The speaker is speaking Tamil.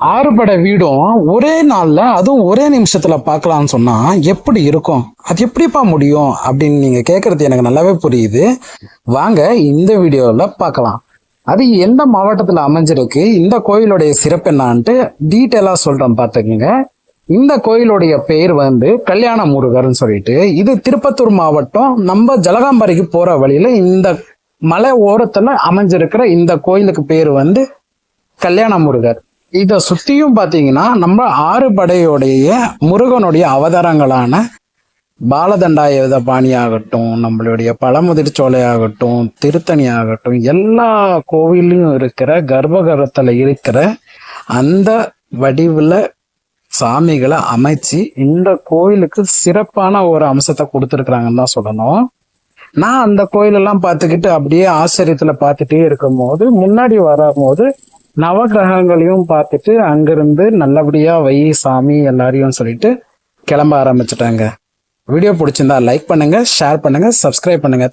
ஆறுபடை வீடும் ஒரே நாளில் அதுவும் ஒரே நிமிஷத்தில் பார்க்கலாம்னு சொன்னால் எப்படி இருக்கும்? அது எப்படிப்பா முடியும்? அப்படின்னு நீங்கள் கேட்குறது எனக்கு நல்லாவே புரியுது. வாங்க இந்த வீடியோவில் பார்க்கலாம். அது எந்த மாவட்டத்தில் அமைஞ்சிருக்கு? இந்த கோயிலுடைய சிறப்பு என்னான்ட்டு டீட்டெயிலாக சொல்கிறேன் பார்த்துக்குங்க. இந்த கோயிலுடைய பெயர் வந்து கல்யாண முருகர்னு சொல்லிட்டு. இது திருப்பத்தூர் மாவட்டம். நம்ம ஜலகாம்பரிக்கு போகிற வழியில் இந்த மலை ஓரத்தில் அமைஞ்சிருக்கிற இந்த கோயிலுக்கு பேர் வந்து கல்யாண முருகர் இதை சுத்தியும் பார்த்தீங்கன்னா நம்ம ஆறுபடையுடைய முருகனுடைய அவதாரங்களான பாலதண்டாயுத பாணி ஆகட்டும் நம்மளுடைய பழமுதிர் சோலை ஆகட்டும் திருத்தணி ஆகட்டும் எல்லா கோவிலையும் இருக்கிற கர்ப்பகரத்தில் இருக்கிற அந்த வடிவில் சாமிகளை அமைச்சு இந்த கோயிலுக்கு சிறப்பான ஒரு அம்சத்தை கொடுத்துருக்குறாங்கன்னு தான் சொல்லணும். நான் அந்த கோயிலெல்லாம் பார்த்துக்கிட்டு அப்படியே ஆச்சரியத்தில் பார்த்துட்டே இருக்கும்போது முன்னாடி வரும்போது நவகிரகங்களையும் பார்த்துட்டு அங்கிருந்து நல்லபடியா வை சாமி எல்லாரையும் சொல்லிட்டு கிளம்ப ஆரம்பிச்சிட்டாங்க. வீடியோ பிடிச்சிருந்தா லைக் பண்ணுங்க ஷேர் பண்ணுங்க சப்ஸ்கிரைப் பண்ணுங்க.